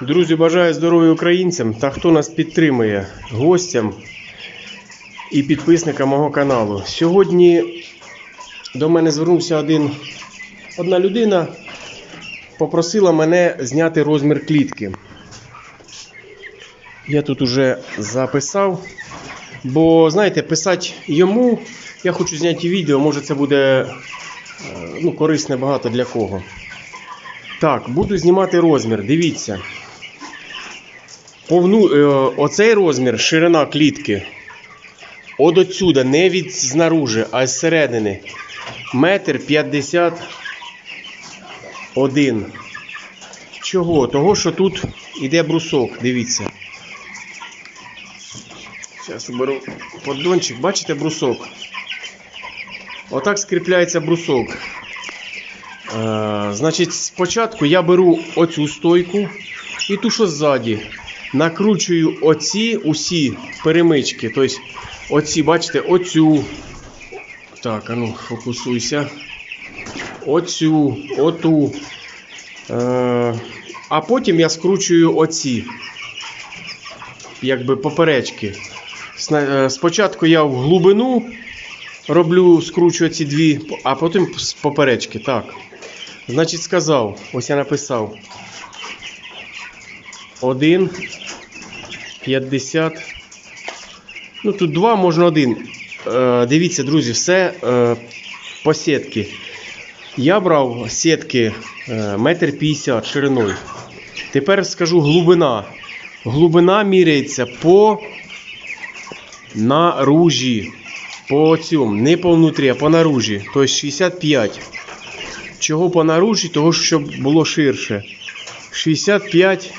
Друзі, бажаю здоров'я українцям та хто нас підтримує, гостям і підписникам мого каналу. Сьогодні до мене звернувся один, одна людина, попросила мене зняти розмір клітки. Я тут уже записав, бо знаєте, писати йому, я хочу зняти відео, може це буде е, ну, корисне багато для кого. Так, буду знімати розмір. Дивіться. Повну, е, оцей розмір, ширина клітки. От отсюда, не від знаружи, а з середини. Метр п'ятдесят один. Чого? Того, що тут іде брусок. Дивіться. Зараз уберу поддончик. Бачите брусок? Отак скріпляється брусок. Е, значить, спочатку я беру оцю стойку і ту, що ззаді. Накручую оці усі перемички. Тобто, оці, бачите, оцю. Так, а ну, фокусуйся. Оцю, оту. Е, а потім я скручую оці. Якби поперечки. Е, Спочатку я в глибину роблю, скручую ці дві, а потім з поперечки. Так. Значить, сказав, ось я написав. 1, 50. Ну, тут 2, можна 1. Е, дивіться, друзі, все е, по сітки. Я брав сітки е, метр 50 шириною. Тепер скажу глибина. Глибина міряється по наружі. По цьому, не по внутрі, а по наружі. Тобто 65. Чого по наружі? Того, щоб було ширше. 65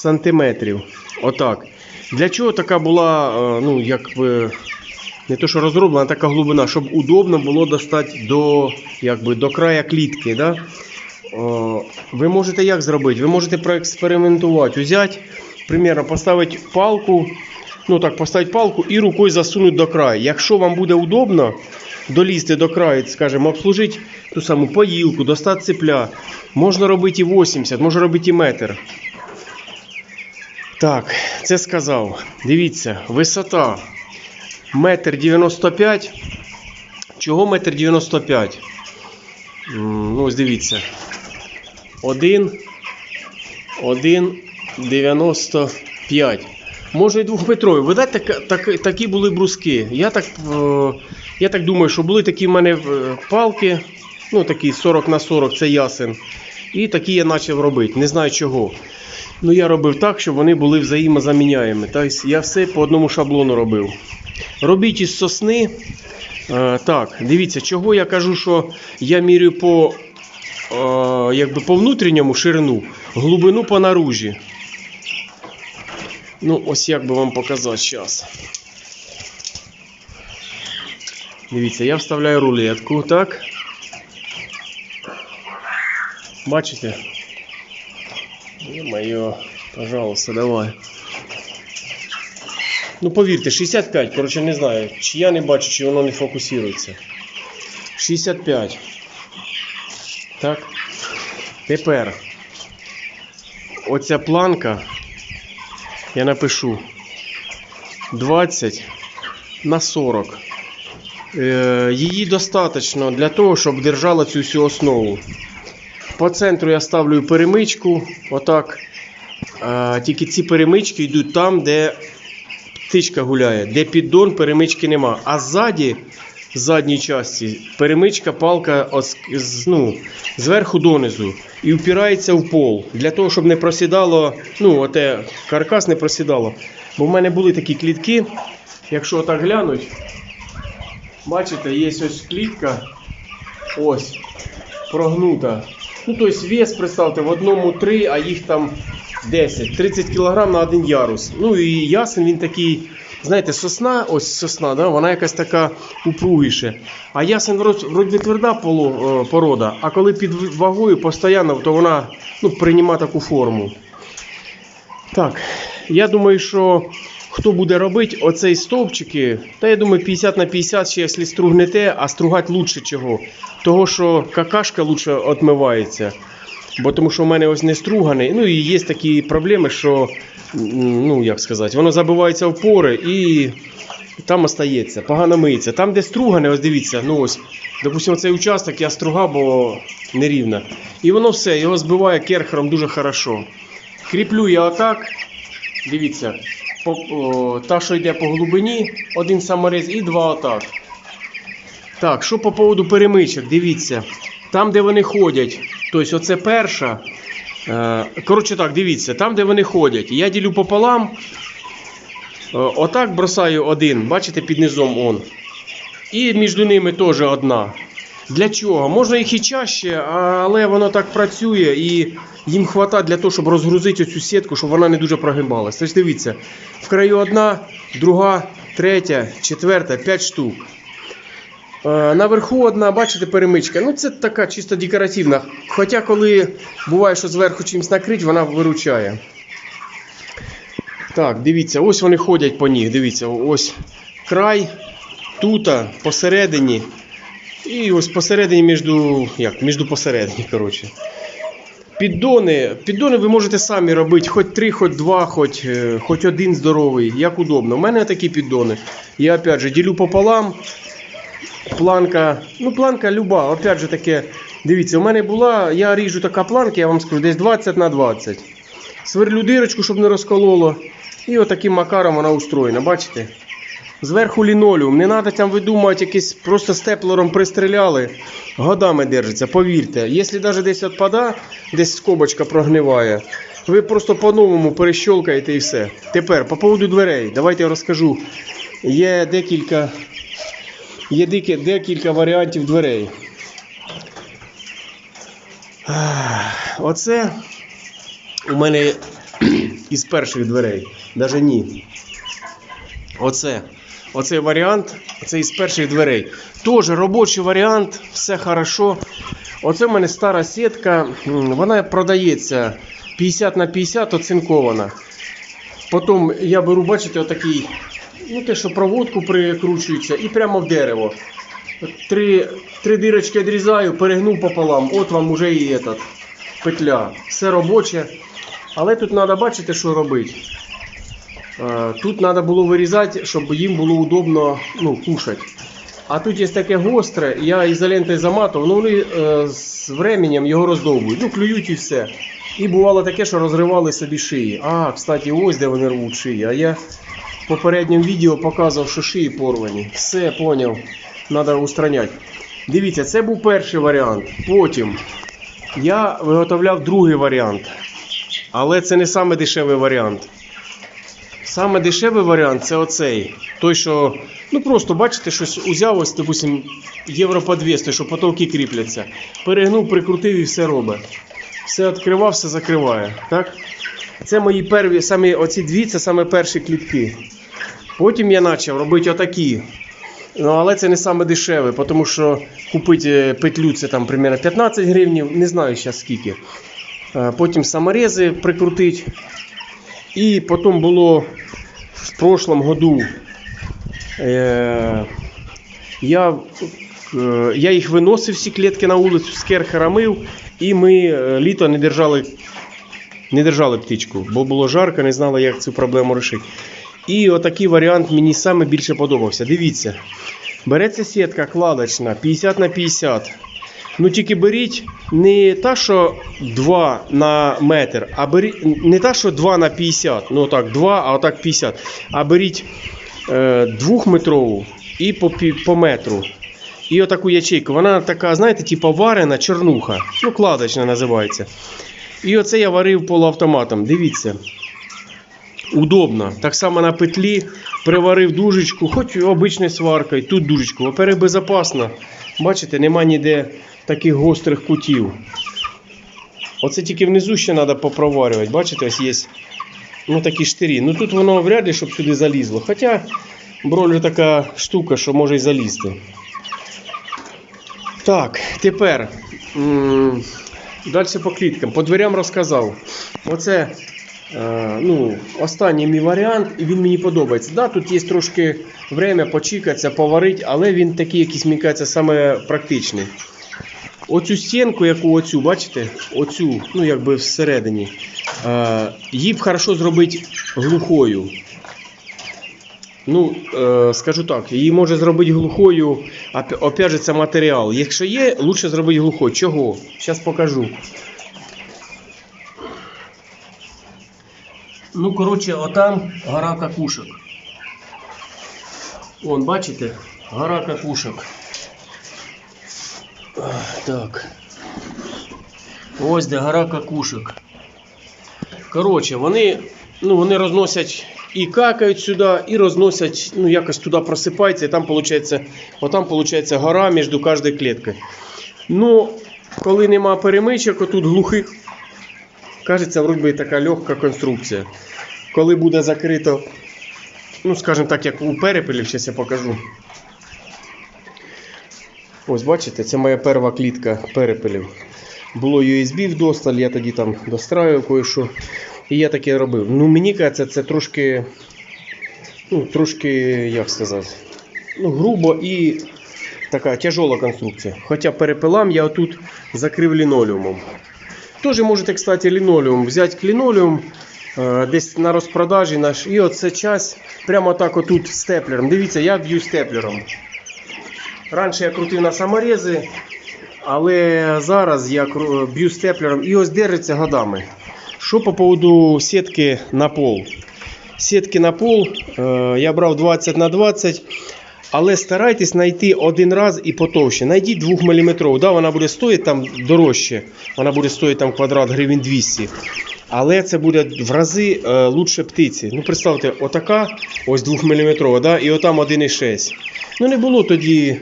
сантиметрів. Отак. Для чого така була, е, ну, як би, не то, що розроблена, така глибина, щоб удобно було достати до, якби, до края клітки. Да? О, ви можете як зробити? Ви можете проекспериментувати, взяти, примерно, поставити палку, ну так, поставити палку і рукою засунути до краю. Якщо вам буде удобно долізти до краю, скажімо, обслужити ту саму поїлку, достати цепля, можна робити і 80, можна робити і метр. Так, це сказав. Дивіться, висота метр 95. Чого метр 95? М, Ну, ось дивіться. 1, 1, 95. Може і двохметрові. Видать, так, так, такі були бруски. Я так, е, я так думаю, що були такі в мене е, палки. Ну, такі 40 на 40, це ясен. І такі я почав робити. Не знаю чого. Ну, я робив так, щоб вони були взаємозаміняємі. Тобто я все по одному шаблону робив. Робіть із сосни. Е, так, дивіться, чого я кажу, що я мірю по, е, якби по внутрішньому ширину, глибину по наружі. Ну, ось як би вам показати зараз. Дивіться, я вставляю рулетку, так. Бачите? Ё-моё, пожалуйста, давай. Ну, повірте, 65, коротше, не знаю, чи я не бачу, чи воно не фокусується. 65. Так. Тепер. Оця планка. Я напишу 20 на 40. Е, її достатньо для того, щоб держала цю всю основу. По центру я ставлю перемичку. Отак. Тільки ці перемички йдуть там, де птичка гуляє, де піддон перемички нема. А ззаді, в задній часті, перемичка, палка ну, зверху донизу і впирається в пол. Для того, щоб не просідало, ну, оте, каркас не просідало. Бо в мене були такі клітки, якщо отак глянуть, бачите, є ось клітка, ось, прогнута. Ну, тобто вес, представте, в одному 3, а їх там 10, 30 кг на один ярус. Ну і ясен він такий, знаєте, сосна, ось сосна, да, вона якась така упругіша. А ясен вроді тверда е, порода, а коли під вагою постійно, то вона ну, приймає таку форму. Так, я думаю, що хто буде робити оцей стовпчики, та я думаю 50 на 50 ще якщо стругнете, а стругати лучше чого. Того, що какашка лучше відмивається. Бо тому що в мене ось не струганий. Ну і є такі проблеми, що, ну як сказати, воно забивається в пори і там остається, погано миється. Там, де стругане, ось дивіться, ну ось, допустимо, цей участок я стругав, бо нерівно. І воно все, його збиває керхером дуже хорошо. Кріплю я отак. Дивіться, та, що йде по глибині, один саморіз і два отак. Так, що по поводу перемичок, дивіться. Там, де вони ходять, тобто оце перша. Е, коротше так, дивіться, там, де вони ходять, я ділю пополам. Е, Отак бросаю один, бачите, під низом он. І між ними теж одна. Для чого? Можна їх і чаще, але воно так працює і їм вистачає для того, щоб розгрузити цю сітку, щоб вона не дуже прогибалась. Тож дивіться, в краю одна, друга, третя, четверта, п'ять штук. Е, Наверху одна, бачите, перемичка. Ну це така чисто декоративна. Хоча коли буває, що зверху чимось накрить, вона виручає. Так, дивіться, ось вони ходять по них. Дивіться, ось край, тута, посередині. І ось посередині між, як, між посередині, коротше. Піддони, піддони ви можете самі робити, хоч три, хоч два, хоч, е, хоч один здоровий, як удобно. У мене такі піддони. Я опять же ділю пополам. Планка, ну планка люба, опять же таке. Дивіться, у мене була, я ріжу така планка, я вам скажу, десь 20 на 20. Сверлю дирочку, щоб не розкололо. І отаким макаром вона устроєна, бачите? Зверху лінолеум. Не треба там видумувати, якийсь просто степлером пристріляли. Годами держиться, повірте. Якщо навіть десь відпада, десь скобочка прогниває, ви просто по-новому перещолкаєте і все. Тепер, по поводу дверей, давайте я розкажу. Є декілька, є декі- декілька варіантів дверей. Оце у мене із перших дверей. Навіть ні. Оце. Оцей варіант, це із перших дверей. Теж робочий варіант, все хорошо. Оце в мене стара сітка, вона продається 50 на 50 оцинкована. Потім я беру, бачите, отакий, ну те, що проводку прикручується, і прямо в дерево. Три, три дирочки відрізаю, перегнув пополам. От вам уже і этот, петля. Все робоче. Але тут треба бачити, що робити. Е, Тут треба було вирізати, щоб їм було удобно ну, кушати. А тут є таке гостре, я ізолентою заматував, ну вони е, з временем його роздовбують. Ну, клюють і все. І бувало таке, що розривали собі шиї. А, кстати, ось де вони рвуть шиї. А я в попередньому відео показував, що шиї порвані. Все, поняв. Треба устраняти. Дивіться, це був перший варіант. Потім я виготовляв другий варіант. Але це не саме дешевий варіант. Саме дешевий варіант це оцей. Той, що, ну просто бачите, щось узяв ось, допустим, євро по 200, що потолки кріпляться. Перегнув, прикрутив і все робить. Все відкривав, все закриває. Так? Це мої перві, саме оці дві, це саме перші клітки. Потім я почав робити отакі. Ну, але це не саме дешеве, тому що купити петлю це там примерно 15 гривень, не знаю зараз скільки. Е, Потім саморези прикрутить. І потім було в прошлом году е, я, е, я їх виносив всі клітки на вулицю, з керхера мив, і ми е, літо не держали, не держали птичку, бо було жарко, не знали, як цю проблему вирішити. І отакий варіант мені саме більше подобався. Дивіться, береться сітка кладочна 50 на 50. Ну тільки беріть не та, що 2 на метр, а беріть не та, що 2 на 50, ну так, 2, а отак 50. А беріть е, 2-метрову і по, по метру. І отаку ячейку. Вона така, знаєте, типу варена чорнуха. Ну, кладочна називається. І оце я варив полуавтоматом. Дивіться. Удобно. Так само на петлі приварив дужечку, хоч обичною сваркою, тут дужечку. Во-первых, безпечно. Бачите, нема ніде таких гострих кутів. Оце тільки внизу ще треба попроварювати. Бачите, ось є ну, такі штирі. Ну тут воно вряд ли, щоб сюди залізло. Хоча бролер така штука, що може і залізти. Так, тепер. Далі по кліткам. По дверям розказав. Оце е, ну, останній мій варіант, і він мені подобається. Да, тут є трошки время почекатися, поварити, але він такий якийсь, мені кажеться, саме практичний. Оцю стінку, яку оцю, бачите? Оцю, ну якби всередині. Е, її б хорошо зробити глухою. Ну, е, скажу так, її може зробити глухою, опя- опять же, це матеріал. Якщо є, лучше зробити глухою. Чого? Зараз покажу. Ну, коротше, отам гора какушок. Вон, бачите? Гора какушок. Так. Ось де гора какушок. Коротше, вони, ну, вони розносять і какають сюди, і розносять, ну, якось туди просипаються, і там виходить, отам виходить гора між кожною кліткою. Ну, коли нема перемичок, отут глухих, кажеться, вроді така легка конструкція. Коли буде закрито, ну, скажімо так, як у перепелів, зараз я покажу. Ось бачите, це моя перша клітка перепелів. Було USB вдосталь, я тоді там достраював кое-що. І я таке робив. Ну, мені кажеться, це трошки, ну, трошки, як сказати, ну, грубо і така тяжола конструкція. Хоча перепилам я отут закрив лінолеумом. Теж можете, кстати, лінолеум взяти лінолеум е, десь на розпродажі наш. І оце час прямо так отут степлером. Дивіться, я б'ю степлером. Раніше я крутив на саморези, але зараз я б'ю степлером і ось держиться годами. Що по поводу сітки на пол? Сітки на пол е, я брав 20 на 20, але старайтесь знайти один раз і потовще. Найдіть 2 мм. Да, вона буде стоїти там дорожче. Вона буде стоїти там квадрат гривень 200. Але це буде в рази е, лучше птиці. Ну, представте, отака, ось 2 мм, да, і отам 1,6. Ну, не було тоді,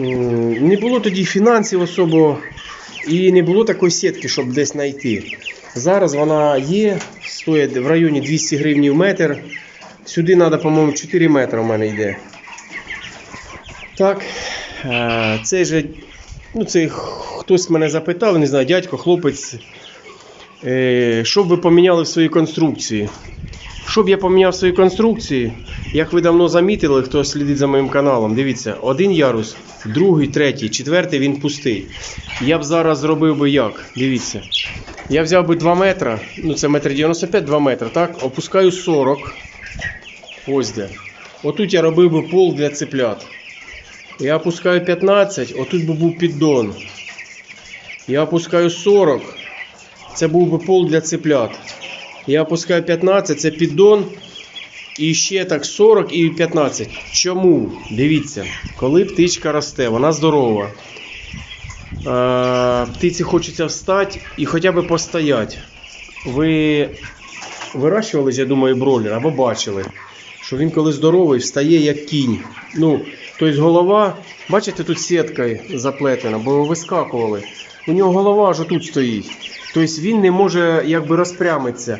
м, не було тоді фінансів особо, і не було такої сітки, щоб десь знайти. Зараз вона є, стоїть в районі 200 гривень в метр. Сюди треба, по-моєму, 4 метри у мене йде. Так, е, цей же, ну цей хтось мене запитав, не знаю, дядько, хлопець, е, що б ви поміняли в своїй конструкції? Щоб я поміняв в своїй конструкції, як ви давно замітили, хто слідить за моїм каналом, дивіться, один ярус, другий, третій, четвертий він пустий. Я б зараз зробив би як? Дивіться. Я взяв би 2 метри, ну це метр 95, 2 метри, так? Опускаю 40. Ось де. Отут я робив би пол для цеплят. Я опускаю 15, отут би був піддон. Я опускаю 40. Це був би пол для цеплят. Я опускаю 15, це піддон. І ще так 40 і 15. Чому? Дивіться, коли птичка росте, вона здорова. Птиці хочеться встати і хоча б постояти. Ви вирощували, я думаю, бройлер або бачили, що він коли здоровий, встає як кінь. Ну, тобто голова, бачите, тут сіткою заплетена, бо вискакували. У нього голова аж тут стоїть. Тобто він не може якби розпрямитися.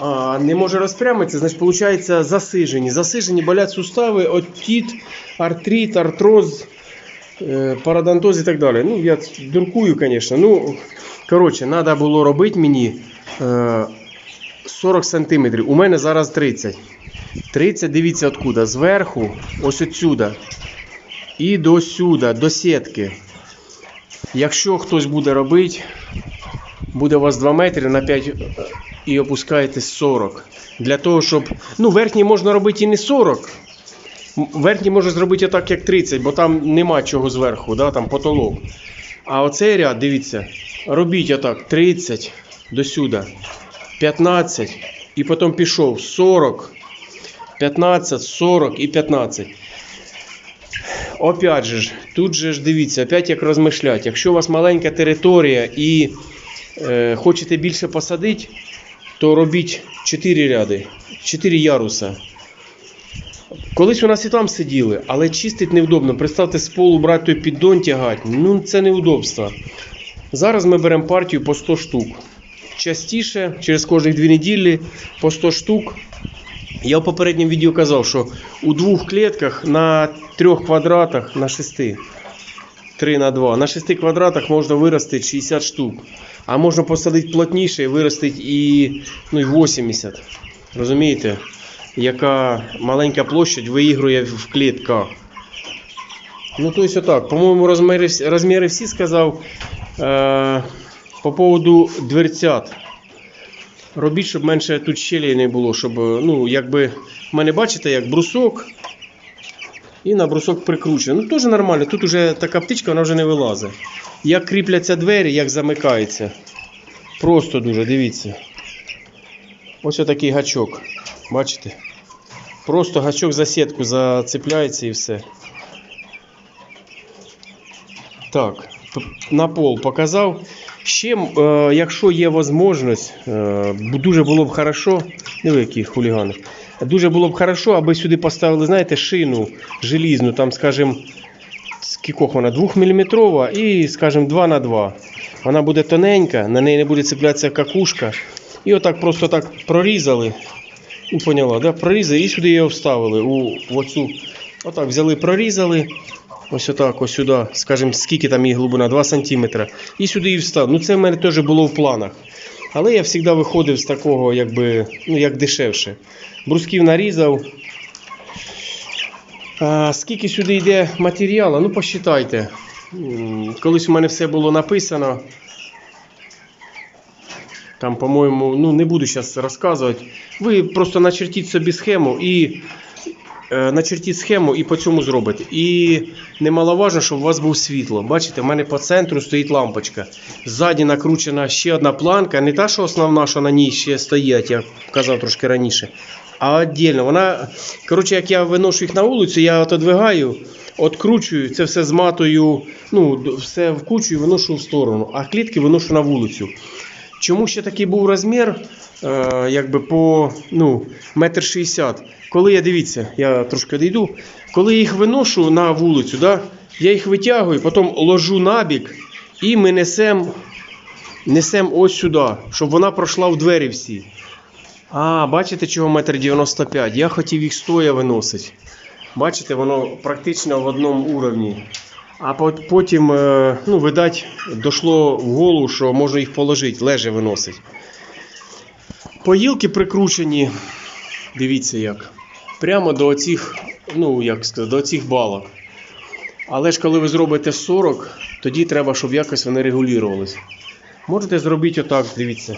А не може розпрямитися, значить, виходить засижені. Засижені болять сустави, отіт, артрит, артроз, е, парадонтоз і так далі. Ну, я дуркую, звісно. Ну, коротше, треба було робити мені е, 40 см. У мене зараз 30. 30, дивіться откуда. Зверху, ось отсюда. І до сюди, до сітки. Якщо хтось буде робити, буде у вас 2 метри на 5 і опускаєте 40. Для того, щоб. Ну, верхній можна робити і не 40. Верхній можна зробити отак, як 30, бо там нема чого зверху, да, там потолок. А оцей ряд, дивіться, робіть отак 30 до сюди, 15, і потім пішов 40, 15, 40 і 15. Опять же, тут же ж дивіться, опять як розмишлять. Якщо у вас маленька територія і е, хочете більше посадити, то робіть 4 ряди, 4 яруса. Колись у нас і там сиділи, але чистить невдобно. Представте, з полу брати той піддон тягати. Ну це неудобство. Зараз ми беремо партію по 100 штук. Частіше, через кожних 2 неділі по 100 штук. Я в попередньому відео казав, що у двох клітках на трьох квадратах на 6. 3 на 2. На 6 квадратах можна виростити 60 штук. А можна посадити плотніше і виростити і, ну, і 80. Розумієте? Яка маленька площадь виігрує в клітках. Ну, то есть отак. По-моєму, розміри, розміри всі сказав. Е, по поводу дверцят. Робіть, щоб менше тут щелей не було, щоб, ну, якби, в мене бачите, як брусок. І на брусок прикручено. Ну, теж нормально. Тут вже така птичка, вона вже не вилазить. Як кріпляться двері, як замикається. Просто дуже, дивіться. Ось такий гачок. Бачите? Просто гачок за сітку зацепляється і все. Так, на пол показав. Ще, е, якщо є можливість, е, дуже було б хорошо. Диви, які хулігани. Дуже було б хорошо, аби сюди поставили, знаєте, шину желізну, там, скажімо, скількох вона 2 мм і, скажімо, 2 на 2 Вона буде тоненька, на неї не буде цеплятися какушка. І отак просто так прорізали. Ну, поняла, да? Прорізали і сюди її вставили. У, в оцю. Отак взяли, прорізали. Ось отак, ось сюди, скажімо, скільки там її глибина, 2 см. І сюди її встав. Ну це в мене теж було в планах. Але я завжди виходив з такого, якби, ну, як дешевше. Брусків нарізав. А, скільки сюди йде матеріалу? Ну, посчитайте. Колись у мене все було написано. Там, по-моєму, ну не буду зараз розказувати. Ви просто начертіть собі схему і начертіть схему і по цьому зробите. І немаловажно, щоб у вас був світло. Бачите, в мене по центру стоїть лампочка. Ззаді накручена ще одна планка, не та, що основна, що на ній ще стоять, я казав трошки раніше. А віддільно. Вона, коротше, як я виношу їх на вулицю, я отодвигаю, откручую, це все зматую, ну, все в кучу і виношу в сторону, а клітки виношу на вулицю. Чому ще такий був розмір, е, якби по ну, метр шістдесят. Коли я дивіться, я трошки відійду, коли їх виношу на вулицю, да, я їх витягую, потім ложу набік і ми несемо несем ось сюди, щоб вона пройшла в двері всі. А, бачите, чого метр 95? Я хотів їх стоя виносити. Бачите, воно практично в одному уровні. А потім, е, ну, видать, дійшло в голову, що можна їх положити, леже виносить. Поїлки прикручені, дивіться як. Прямо до оцих, ну, як сказати, до оцих балок. Але ж коли ви зробите 40, тоді треба, щоб якось вони регулювалися. Можете зробити отак, дивіться.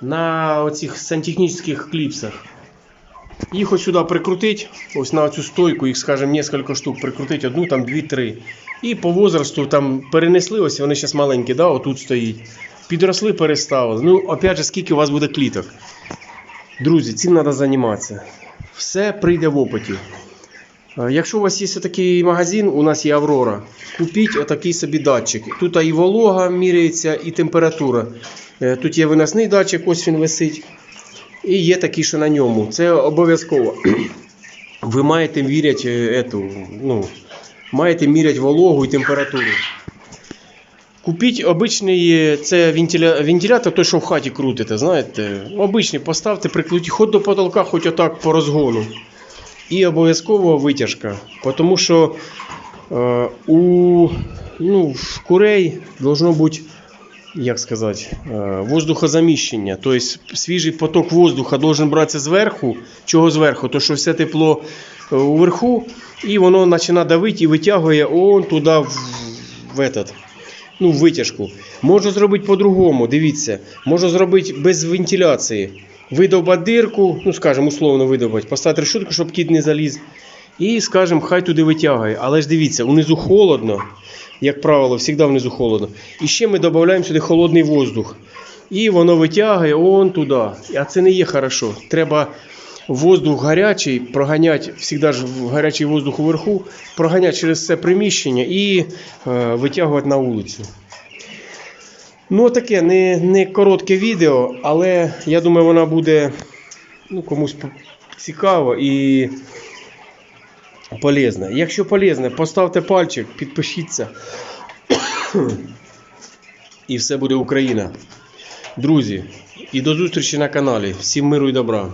На оцих сантехнічних кліпсах. Їх ось сюди прикрутить, ось на цю стойку, їх, скажімо, несколько штук прикрутить, одну, там, дві, три. І по возрасту там перенесли, ось вони зараз маленькі, да, отут стоїть. Підросли, переставили. Ну, опять же, скільки у вас буде кліток. Друзі, цим треба займатися. Все прийде в опиті. Е, Якщо у вас є такий магазин, у нас є Аврора, купіть отакий собі датчик. Тут і волога міряється, і температура. Е, Тут є виносний датчик, ось він висить. І є такий, що на ньому. Це обов'язково. Ви маєте міряти е, ету, ну, маєте міряти вологу і температуру. Купіть обичний е, це вентиля... вентилятор, той, що в хаті крутите, знаєте. Обичний поставте, прикрутіть хоч до потолка, хоч отак по розгону. І обов'язково витяжка. Тому що е, у ну, в курей должно бути, як сказати, е, воздухозаміщення. Тобто свіжий поток воздуха должен братися зверху. Чого зверху? То що все тепло е, уверху, і воно починає давити і витягує он туди в, этот, ну, витяжку. Можна зробити по-другому, дивіться. Можна зробити без вентиляції. Видовбати дирку, ну скажімо, условно видовбати, поставити решетку, щоб кіт не заліз. І, скажімо, хай туди витягує. Але ж дивіться, унизу холодно, як правило, завжди внизу холодно. І ще ми додаємо сюди холодний воздух. І воно витягує он туди. А це не є хорошо. Треба воздух гарячий проганяти, завжди ж гарячий воздух уверху, проганяти через це приміщення і е, витягувати на вулицю. Ну, таке не, не коротке відео, але я думаю, воно буде ну, комусь цікаво і полезно. Якщо полезне, поставте пальчик, підпишіться. І все буде Україна. Друзі, і до зустрічі на каналі. Всім миру і добра.